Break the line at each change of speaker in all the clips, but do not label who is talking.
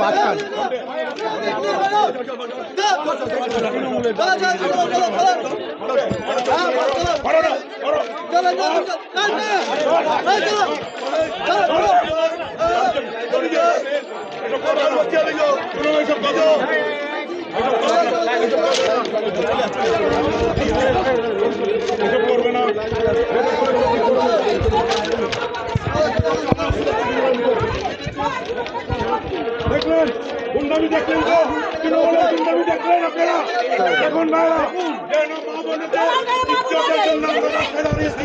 বাচ্চার
দেখলেন গুন্ডামি দেখলেন তো? তৃণমূলের গুন্ডামি দেখলেন আপনারা? এখন না যেন মা বোনেদের ইজ্জতের জন্য আমরা রাস্তায় দাঁড়িয়েছি।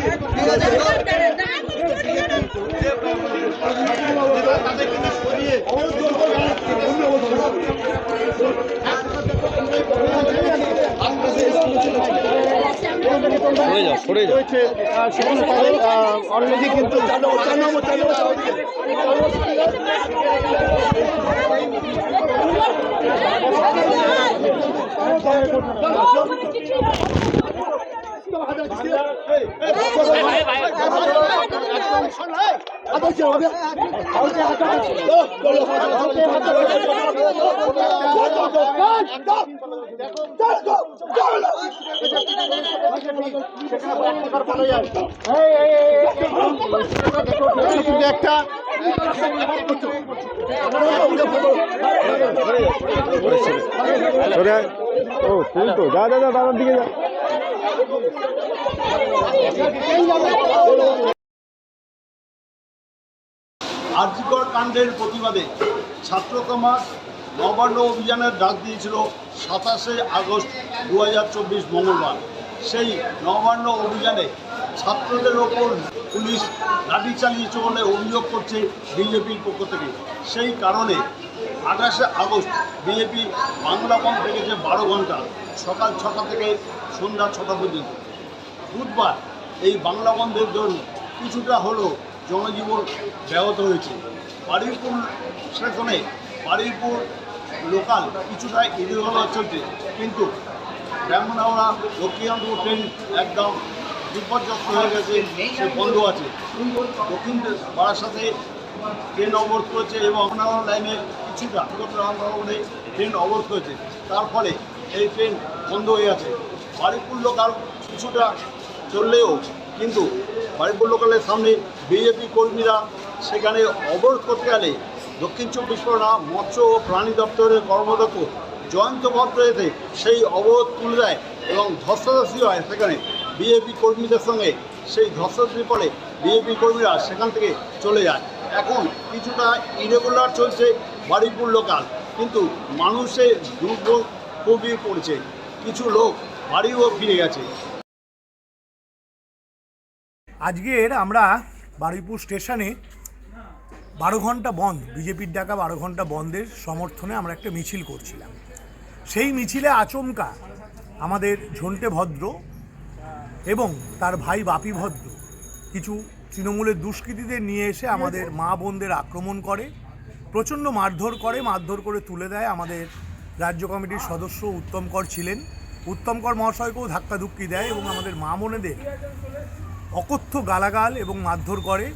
রয়েছে আহ, সেখানে তাদের অলরেডি কিন্তু কিন্তু একটা
ও তুই তো। যা যা যা দাদার দিকে যা।
আর্যিকর কাণ্ডের প্রতিবাদে ছাত্র সমাজ নবান্ন অভিযানের ডাক দিয়েছিল সাতাশে আগস্ট দু হাজার চব্বিশ মঙ্গলবার। সেই নবান্ন অভিযানে ছাত্রদের ওপর পুলিশ লাঠি চালিয়েছে বলে অভিযোগ করছে বিজেপির পক্ষ থেকে। সেই কারণে আঠাশে আগস্ট বিজেপি বাংলা বন্ধ থেকেছে বারো ঘণ্টা, সকাল ছটা থেকে সন্ধ্যা ছটা পর্যন্ত। বুধবার এই বাংলা বন্ধের জন্য কিছুটা হলেও জনজীবন ব্যাহত হয়েছে। বারুইপুর স্টেশনে বারুইপুর লোকাল কিছুটা ইরিগেলার চলছে, কিন্তু ব্রাহ্মণহাওড়া লক্ষ্মীকান্তপুর ট্রেন একদম বিপর্যস্ত হয়ে গেছে, সে বন্ধ আছে। দক্ষিণ বারাসাতে ট্রেন অবরোধ করেছে এবং ব্রাহ্মণহাওড়া লাইনে কিছুটা ব্রাহ্মণহাওড়ে ট্রেন অবরোধ করেছে। তার ফলে এই ট্রেন বন্ধ হয়ে আছে বারুইপুর লোকাল কিছুটা চললেও কিন্তু বারুইপুর লোকালের সামনে বিজেপি কর্মীরা সেখানে অবরোধ করতে গেলে দক্ষিণ চব্বিশ পরগনা মৎস্য ও প্রাণী দপ্তরের কর্মদক্ষ জয়ন্ত ভদ্র এতে সেই অবরোধ তুলে দেয় এবং ধস্তাধস্তি হয় সেখানে। বিজেপি কর্মীদের সঙ্গে সেই ধস্তাধস্তির ফলে বিজেপি কর্মীরা সেখান থেকে চলে যায়। এখন কিছুটা ইরেগুলার চলছে বারুইপুর লোকাল কিন্তু মানুষের দুর্ভোগ খুবই পড়ছে। কিছু লোক বাড়িও ফিরে গেছে।
আজকের আমরা বারুইপুর স্টেশনে বারো ঘণ্টা বন্ধ বিজেপির ডাকা বারো ঘণ্টা বন্ধের সমর্থনে আমরা একটা মিছিল করছিলাম। সেই মিছিলে আচমকা আমাদের ঝন্টে ভদ্র এবং তার ভাই বাপি ভদ্র কিছু তৃণমূলের দুষ্কৃতীদের নিয়ে এসে আমাদের মা বোনদের আক্রমণ করে, প্রচণ্ড মারধর করে মারধর করে তুলে দেয় আমাদের রাজ্য কমিটির সদস্য উত্তমকর ছিলেন। উত্তমকর মহাশয়কেও ধাক্কাধুক্কি দেয় এবং আমাদের মা বোনেদের অকথ্য গালাগাল এবং মারধর করে।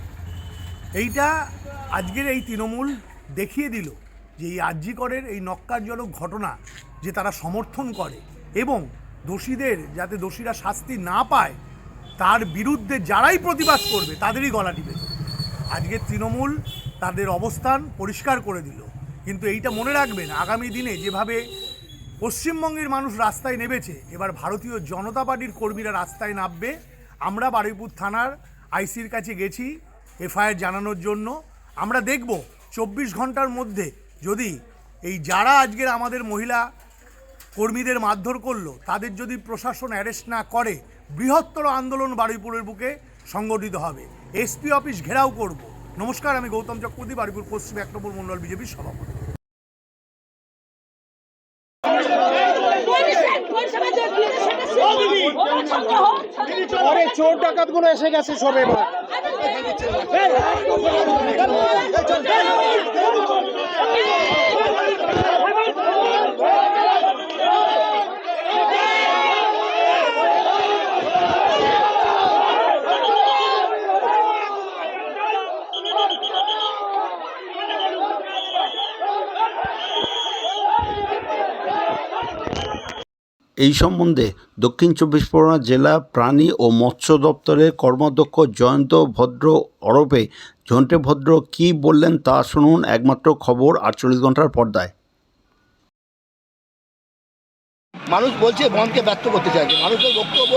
এইটা আজকের এই তৃণমূল দেখিয়ে দিল যে এই আর্যিকরের এই নক্কারজনক ঘটনা যে তারা সমর্থন করে এবং দোষীদের যাতে দোষীরা শাস্তি না পায়, তার বিরুদ্ধে যারাই প্রতিবাদ করবে, তাদেরই গলা টিপে আজকে তৃণমূল তাদের অবস্থান পরিষ্কার করে দিল। কিন্তু এইটা মনে রাখবেন, আগামী দিনে যেভাবে পশ্চিমবঙ্গের মানুষ রাস্তায় নেমেছে, এবার ভারতীয় জনতা পার্টির কর্মীরা রাস্তায় নামবে। আমরা বারুইপুর থানার আইসির কাছে গেছি, এফআইআর জানানোর জন্য। আমরা দেখব, চব্বিশ ঘণ্টার মধ্যে যদি এই যারা আজকের আমাদের মহিলা কর্মীদের মারধর করল তাদের যদি প্রশাসন অ্যারেস্ট না করে বৃহত্তর আন্দোলন বারুইপুরের বুকে সংগঠিত হবে এসপি অফিস ঘেরাও করব নমস্কার আমি গৌতম চক্রবর্তী বারুইপুর পশ্চিম এক নম্বর মণ্ডল বিজেপির সভাপতি
চোর ডাকাতগুলো এসে গেছে সব
এই সম্বন্ধে দক্ষিণ চব্বিশ পরগনা জেলা প্রাণী ও মৎস্য দপ্তরের কর্মাধ্যক্ষ জয়ন্ত ভদ্র অরপে ঝন্টে ভদ্র কী বললেন তা শুনুন একমাত্র খবর আটচল্লিশ ঘণ্টার পর্দায়।
মানুষ বলছে বনকে ব্যর্থ করতে চাইছে। মানুষের বক্তব্য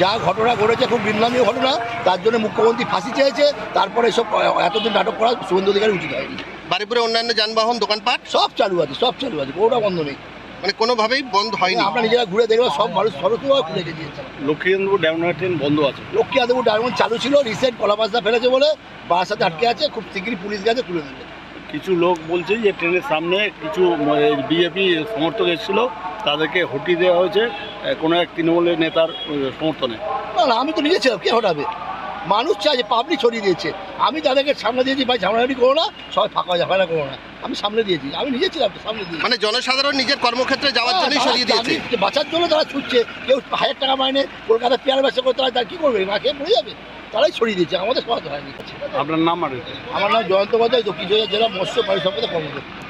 যা ঘটনা ঘটেছে খুব নির্নামীয় ঘটনা তার জন্য মুখ্যমন্ত্রী ফাঁসি চেয়েছে তারপরে এসব এতদিন নাটক করা শুভেন্দু অধিকারী উচিত হয়নি।
বারিপুরে অন্যান্য যানবাহন দোকানপাট?
সব চালু আছে সব চালু আছে কোনোটা বন্ধ নেই।
মানে কোনোভাবেই বন্ধ হয়নি।
আমরা নিজেরা ঘুরে দেখব সব মানুষ সরস্বতীভাবে খুলে দিয়েছে
লক্ষ্মীকান্তপুর ডায়মন্ড ট্রেন বন্ধ আছে।
লক্ষ্মী আদেবু ডায়মন্ড চালু ছিল রিসেন্ট কলাপাসদা ফেলেছে বলে বারাসাতে আটকে আছে খুব শীঘ্রই পুলিশ গেছে খুলে দেবে।
কিছু লোক বলছে যে ট্রেনের সামনে কিছু বিজেপি সমর্থক এসেছিল তাদেরকে হটিয়ে দেওয়া হয়েছে কোনো এক তৃণমূলের নেতার সমর্থনে।
না না আমি তো নিজে ছিলাম কে হটাবে? মানুষ চাইছে পাবলিক ছড়িয়ে দিয়েছে। আমি তাদেরকে সামনে দিয়েছি ভাই ঝামেলাটি করো না সবাই ফাঁকা ঝামেলা করো না। আমি সামনে দিয়েছি আমি নিজে ছিলাম সামনে দিয়েছি
মানে জনসাধারণ নিজের কর্মক্ষেত্রে যাওয়ার জন্যই সরিয়ে দিয়েছে।
বাঁচার জন্য তারা ছুটছে। কেউ হাজার টাকা মাইনে কলকাতায় পেয়ার ব্যবসা করতে হয় তারা কী করবে? না খেয়ে পড়ে যাবে। তারাই ছড়িয়ে দিয়েছে। আমাদের সমাজ হয়নি
আপনার নাম আর
আমার নাম জয়ন্ত বাজার দক্ষিণ জেলা জেলা মৎস্য পরিসম্পদ কর্মকর্তা।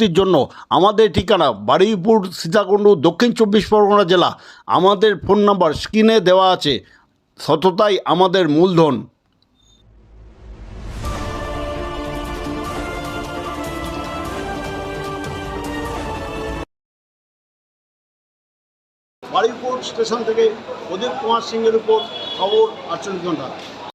ভর্তির জন্য আমাদের ঠিকানা বারুইপুর, সীতাকুণ্ড, দক্ষিণ চব্বিশ পরগনা জেলা। আমাদের ফোন নাম্বার স্ক্রিনে দেওয়া আছে। সততাই আমাদের মূলধন। বারুইপুর স্টেশন থেকে প্রদীপ কুমার সিংয়ের উপর খবর আটচল্লিশ ঘণ্টা।